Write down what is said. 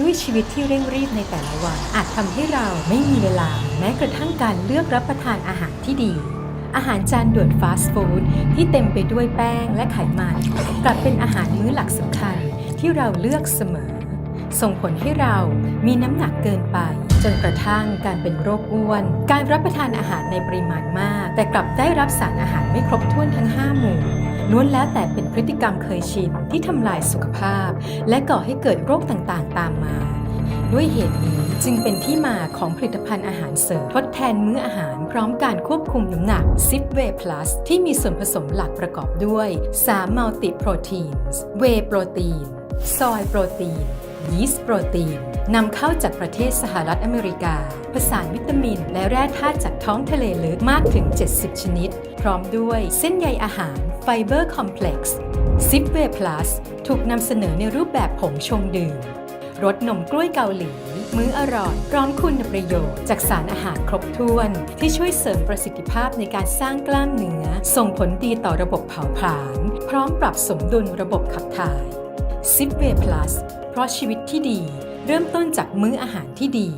ด้วยชีวิตที่เร่งรีบในแต่ละวัน อาจทำให้เราไม่มีเวลา แม้กระทั่งการเลือกรับประทานอาหารที่ดี อาหารจานด่วนฟาสต์ฟู้ดที่เต็มไปด้วยแป้งและไขมันกลับเป็นอาหารมื้อหลักสำคัญที่เราเลือกเสมอ ส่งผลให้เรามีน้ำหนักเกินไป จนกระทั่งการเป็นโรคอ้วน การรับประทานอาหารในปริมาณมาก แต่กลับได้รับสารอาหารไม่ครบถ้วนทั้ง 5 หมู่ ล้วนแล้วแต่เป็นพฤติกรรมเคยชินที่ทำลายสุขภาพ และก่อให้เกิดโรคต่างๆ ตามมา ด้วยเหตุนี้จึงเป็นที่มาของผลิตภัณฑ์อาหารเสริมทดแทนมื้ออาหารพร้อมการควบคุมน้ำหนัก z i p w a y Plus ที่มีส่วนผสมหลักประกอบด้วย3 Multi Proteins Whey Protein ซอยโปรตีนยีสต์โปรตีนนำเข้าจากประเทศสหรัฐอเมริกา ผสานวิตามิน และแร่ธาตุจากท้องทะเลลึกมากถึง 70 ชนิด ร้อมด้วยเส้นใยอาหารไฟเบอร์คอมเพล็กซ์ z i p w a y Plus ถูกนำเสนอในรูปแบบผงชงดื่มรสนมกล้วยเกาหลี มื้ออร่อยพร้อมคุณประโยชน์ จากสารอาหารครบถ้วน ที่ช่วยเสริมประสิทธิภาพในการสร้างกล้ามเนื้อ ส่งผลดีต่อระบบเผาผลาญพร้อมปรับสมดุลระบบขับถ่ายซิปเว Plus เพราะชีวิตที่ดี เริ่มต้นจากมื้ออาหารที่ดี